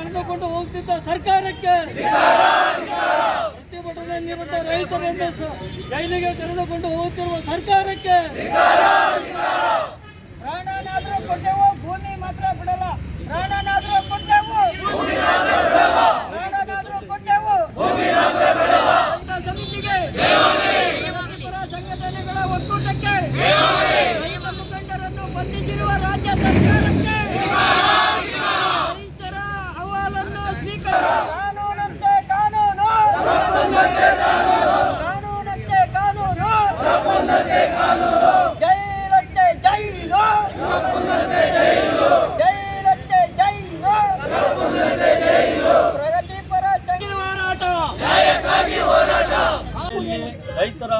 ಎಳೆದುಕೊಂಡು ಹೋಗ್ತಿದ್ದ ಸರ್ಕಾರಕ್ಕೆ. ಪ್ರತಿಭಟನೆ ನಿಮಿತ್ತ ರೈತರನ್ನು ಸ- ಜೈಲಿಗೆ ಕರೆದುಕೊಂಡು ಹೋಗುತ್ತಿರುವ ಸರ್ಕಾರಕ್ಕೆ. ಇಲ್ಲಿ ರೈತರ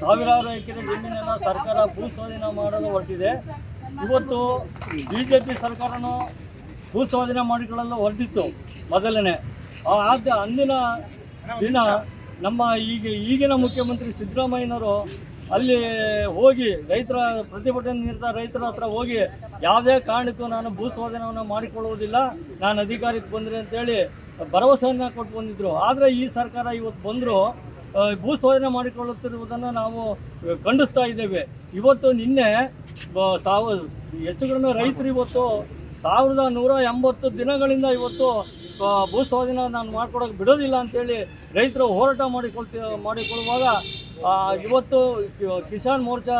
ಸಾವಿರಾರು ಎಕರೆ ಜಮೀನನ್ನು ಸರ್ಕಾರ ಭೂ ಸ್ವಾಧೀನ ಮಾಡಲು ಹೊರಟಿದೆ. ಇವತ್ತು ಬಿ ಬಿಜೆಪಿ ಸರ್ಕಾರನು ಭೂ ಸ್ವಾಧೀನ ಮಾಡಿಕೊಳ್ಳಲು ಹೊರಟಿತ್ತು ಮೊದಲನೇ. ಆದ ಅಂದಿನ ದಿನ ನಮ್ಮ ಈಗ ಈಗಿನ ಮುಖ್ಯಮಂತ್ರಿ ಸಿದ್ದರಾಮಯ್ಯನವರು ಅಲ್ಲಿ ಹೋಗಿ ರೈತರ ಪ್ರತಿಭಟನೆ ನೀಡಿದ ರೈತರ ಹತ್ರ ಹೋಗಿ ಯಾವುದೇ ಕಾರಣಕ್ಕೂ ನಾನು ಭೂ ಸ್ವಾಧೀನವನ್ನು ಮಾಡಿಕೊಳ್ಳುವುದಿಲ್ಲ, ನಾನು ಅಧಿಕಾರಕ್ಕೆ ಬಂದರೆ ಅಂತೇಳಿ ಭರವಸೆಯನ್ನು ಕೊಟ್ಟು ಬಂದಿದ್ದರು ಆದರೆ ಈ ಸರ್ಕಾರ ಇವತ್ತು ಬಂದರು ಭೂ ಸ್ವಾಧೀನ ಮಾಡಿಕೊಳ್ಳುತ್ತಿರುವುದನ್ನು ನಾವು ಖಂಡಿಸ್ತಾ ಇದ್ದೇವೆ. ಇವತ್ತು ನಿನ್ನೆ ತಾವು ಹೆಚ್ಚು ಕಡಿಮೆ ರೈತರು ಇವತ್ತು ಸಾವಿರದ ನೂರ ಎಂಬತ್ತು ದಿನಗಳಿಂದ ಇವತ್ತು ಭೂ ಸ್ವಾಧೀನ ನಾನು ಮಾಡ್ಕೊಡೋಕೆ ಬಿಡೋದಿಲ್ಲ ಅಂತೇಳಿ ರೈತರು ಹೋರಾಟ ಮಾಡಿಕೊಳ್ತಿ, ಮಾಡಿಕೊಳ್ಳುವಾಗ ಇವತ್ತು ಕಿಸಾನ್ ಮೋರ್ಚಾ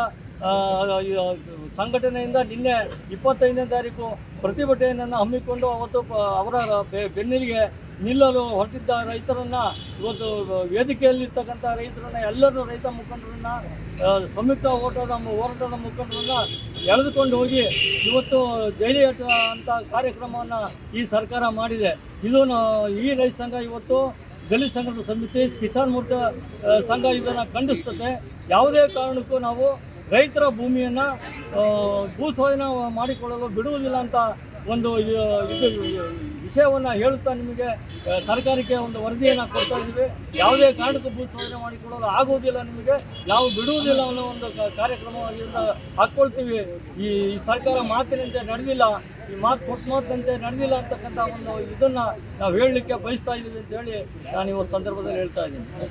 ಸಂಘಟನೆಯಿಂದ ನಿನ್ನೆ ಇಪ್ಪತ್ತೈದನೇ ತಾರೀಕು ಪ್ರತಿಭಟನೆಯನ್ನು ಹಮ್ಮಿಕೊಂಡು ಅವತ್ತು ಅವರ ಬೆನ್ನಿಗೆ ನಿಲ್ಲಲು ಹೊರಟಿದ್ದ ರೈತರನ್ನ, ಇವತ್ತು ವೇದಿಕೆಯಲ್ಲಿರ್ತಕ್ಕಂಥ ರೈತರನ್ನ, ಎಲ್ಲರೂ ರೈತ ಮುಖಂಡರನ್ನ ಸಂಯುಕ್ತ ಹೋರಾಟದ ಹೋರಾಟದ ಮುಖಂಡರನ್ನ ಎಳೆದುಕೊಂಡು ಹೋಗಿ ಇವತ್ತು ಜೈಲಿ ಅಂತ ಕಾರ್ಯಕ್ರಮವನ್ನು ಈ ಸರ್ಕಾರ ಮಾಡಿದೆ. ಇದು ಈ ರೈತ ಸಂಘ ಇವತ್ತು ದಲಿತ ಸಂಘದ ಸಮಿತಿ, ಕಿಸಾನ್ ಮೋರ್ಚಾ ಸಂಘ ಇದನ್ನು ಖಂಡಿಸ್ತದೆ. ಯಾವುದೇ ಕಾರಣಕ್ಕೂ ನಾವು ರೈತರ ಭೂಮಿಯನ್ನು ಭೂ ಸ್ವಾಧೀನ ಮಾಡಿಕೊಳ್ಳಲು ಬಿಡುವುದಿಲ್ಲ ಅಂತ ಒಂದು ವಿಷಯವನ್ನು ಹೇಳುತ್ತಾ ನಿಮಗೆ ಸರ್ಕಾರಕ್ಕೆ ಒಂದು ವರದಿಯನ್ನು ಕೊಡ್ತಾ ಇದ್ದೀವಿ ಯಾವುದೇ ಕಾರಣಕ್ಕೂ ಭೂ ಸ್ವಾಧೀನ ಮಾಡಿಕೊಳ್ಳಲು ಆಗುವುದಿಲ್ಲ ನಿಮಗೆ, ನಾವು ಬಿಡುವುದಿಲ್ಲ ಅನ್ನೋ ಒಂದು ಕಾರ್ಯಕ್ರಮವಾಗಿ ಹಾಕ್ಕೊಳ್ತೀವಿ. ಈ ಸರ್ಕಾರ ಮಾತಿನಂತೆ ನಡೆದಿಲ್ಲ, ಈ ಮಾತು ಕೊಟ್ಟು ಮಾತಂತೆ ನಡೆದಿಲ್ಲ ಅಂತಕ್ಕಂಥ ಒಂದು ಇದನ್ನು ನಾವು ಹೇಳಲಿಕ್ಕೆ ಬಯಸ್ತಾ ಇದ್ದೀವಿ ಅಂತ ಹೇಳಿ ನಾನು ಇವತ್ತು ಸಂದರ್ಭದಲ್ಲಿ ಹೇಳ್ತಾ ಇದ್ದೀನಿ.